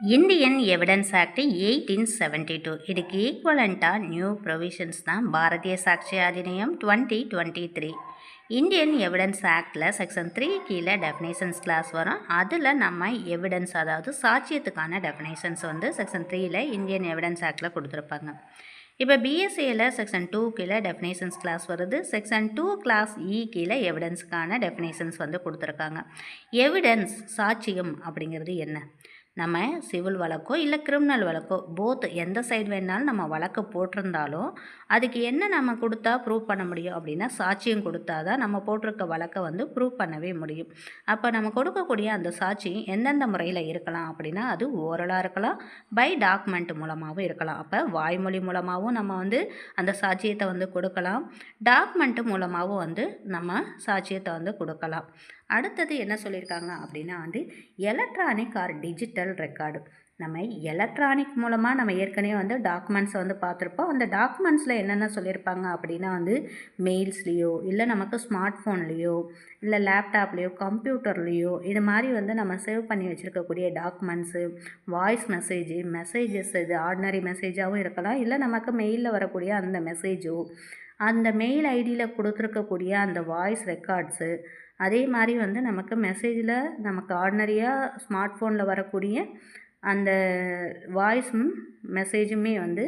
Indian evidence act eighteen seventy two இதுக்கு ஈக்குவலண்ட்டாக new provisions தான் Bharatiya Sakshya Adhiniyam twenty twenty three Indian evidence ஆக்டில் section three கீழே definitions clause வரும். அதில் நம்ம எவிடன்ஸ் அதாவது சாட்சியத்துக்கான டெஃபினேஷன்ஸ் வந்து செக்ஷன் த்ரீயில் இந்தியன் எவிடன்ஸ் ஆக்டில் கொடுத்துருப்பாங்க. இப்போ பிஎஸ்சியில் செக்ஷன் டூ கீழே டெஃபினேஷன்ஸ் கிளாஸ் வருது. செக்ஷன் டூ கிளாஸ் இ கீழே எவிடன்ஸ்க்கான டெஃபினேஷன்ஸ் வந்து கொடுத்துருக்காங்க. எவிடன்ஸ் சாட்சியம் அப்படிங்கிறது என்ன? நம்ம சிவில் வழக்கோ இல்லை கிரிமினல் வழக்கோ போத் எந்த சைடு வேணாலும் நம்ம வழக்கு போட்டிருந்தாலும் அதுக்கு என்ன நம்ம கொடுத்தா ப்ரூவ் பண்ண முடியும் அப்படின்னா சாட்சியம் கொடுத்தா தான் நம்ம போட்டிருக்க வழக்கை வந்து ப்ரூவ் பண்ணவே முடியும். அப்போ நம்ம கொடுக்கக்கூடிய அந்த சாட்சியம் எந்தெந்த முறையில் இருக்கலாம் அப்படின்னா அது ஓரலாக இருக்கலாம் பை டாக்குமெண்ட் மூலமாகவும் இருக்கலாம். அப்போ வாய்மொழி மூலமாகவும் நம்ம வந்து அந்த சாட்சியத்தை வந்து கொடுக்கலாம். டாக்குமெண்ட்டு மூலமாகவும் வந்து நம்ம சாட்சியத்தை வந்து கொடுக்கலாம். அடுத்தது என்ன சொல்லியிருக்காங்க அப்படின்னா வந்து எலக்ட்ரானிக் ஆர் டிஜிட்டல் ரெக்கார்டு நம்ம எலக்ட்ரானிக் மூலமாக நம்ம ஏற்கனவே வந்து டாக்குமெண்ட்ஸை வந்து பார்த்துருப்போம். அந்த டாக்குமெண்ட்ஸில் என்னென்ன சொல்லியிருப்பாங்க அப்படின்னா வந்து மெயில்ஸ்லேயோ இல்லை நமக்கு ஸ்மார்ட் ஃபோன்லேயோ இல்லை லேப்டாப்லேயோ கம்ப்யூட்டர்லேயோ இது மாதிரி வந்து நம்ம சேவ் பண்ணி வச்சுருக்கக்கூடிய டாக்குமெண்ட்ஸு வாய்ஸ் மெசேஜ் மெசேஜஸ் இது ஆர்டினரி மெசேஜாகவும் இருக்கலாம். இல்லை நமக்கு மெயிலில் வரக்கூடிய அந்த மெசேஜோ அந்த மெயில் ஐடியில் கொடுத்துருக்கக்கூடிய அந்த வாய்ஸ் ரெக்கார்ட்ஸு அதே மாதிரி வந்து நமக்கு மெசேஜில் நமக்கு ஆர்டினரியாக ஸ்மார்ட் ஃபோனில் வரக்கூடிய அந்த வாய்ஸும் மெசேஜுமே வந்து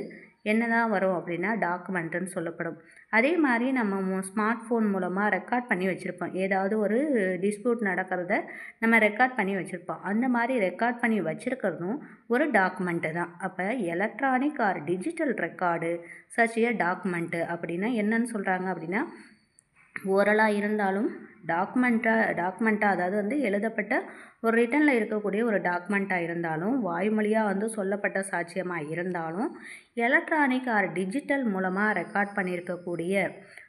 என்ன தான் வரும் அப்படின்னா டாக்குமெண்ட்டுன்னு சொல்லப்படும். அதே மாதிரி நம்ம ஸ்மார்ட் ஃபோன் மூலமாக ரெக்கார்ட் பண்ணி வச்சுருப்போம். ஏதாவது ஒரு டிஸ்பியூட் நடக்கிறத நம்ம ரெக்கார்ட் பண்ணி வச்சுருப்போம். அந்த மாதிரி ரெக்கார்ட் பண்ணி வச்சுருக்கிறதும் ஒரு டாக்குமெண்ட்டு தான். அப்போ electronic or digital record such a document அப்படின்னா என்னன்னு சொல்கிறாங்க அப்படின்னா ஓரலாக இருந்தாலும் டாக்குமெண்ட்டாக டாக்குமெண்ட்டாக அதாவது வந்து எழுதப்பட்ட ஒரு ரிட்டனில் இருக்கக்கூடிய ஒரு டாக்குமெண்ட்டாக இருந்தாலும் வாய்மொழியாக வந்து சொல்லப்பட்ட சாட்சியமாக இருந்தாலும் எலக்ட்ரானிக் ஆர் டிஜிட்டல் மூலமாக ரெக்கார்ட் பண்ணியிருக்கக்கூடிய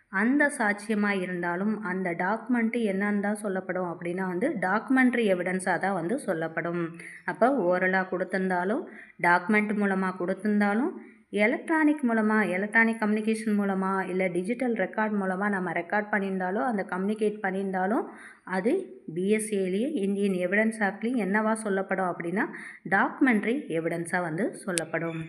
அந்த சாட்சியமாக இருந்தாலும் அந்த டாக்குமெண்ட்டு என்னன்னு தான் சொல்லப்படும் அப்படின்னா வந்து டாக்குமெண்ட்ரி எவிடன்ஸாக தான் வந்து சொல்லப்படும். அப்போ ஓரலாக கொடுத்துருந்தாலும் டாக்குமெண்ட் மூலமாக கொடுத்துருந்தாலும் எலக்ட்ரானிக் மூலமாக எலக்ட்ரானிக் கம்யூனிகேஷன் மூலமாக இல்லை டிஜிட்டல் ரெக்கார்ட் மூலமாக நம்ம ரெக்கார்ட் பண்ணியிருந்தாலும் அந்த கம்யூனிகேட் பண்ணியிருந்தாலும் அது பிஎஸ்சியிலேயே இந்தியன் எவிடன்ஸ் ஆக்ட்லேயும் என்னவா சொல்லப்படும் அப்படின்னா டாக்குமெண்ட்ரி எவிடன்ஸாக வந்து சொல்லப்படும்.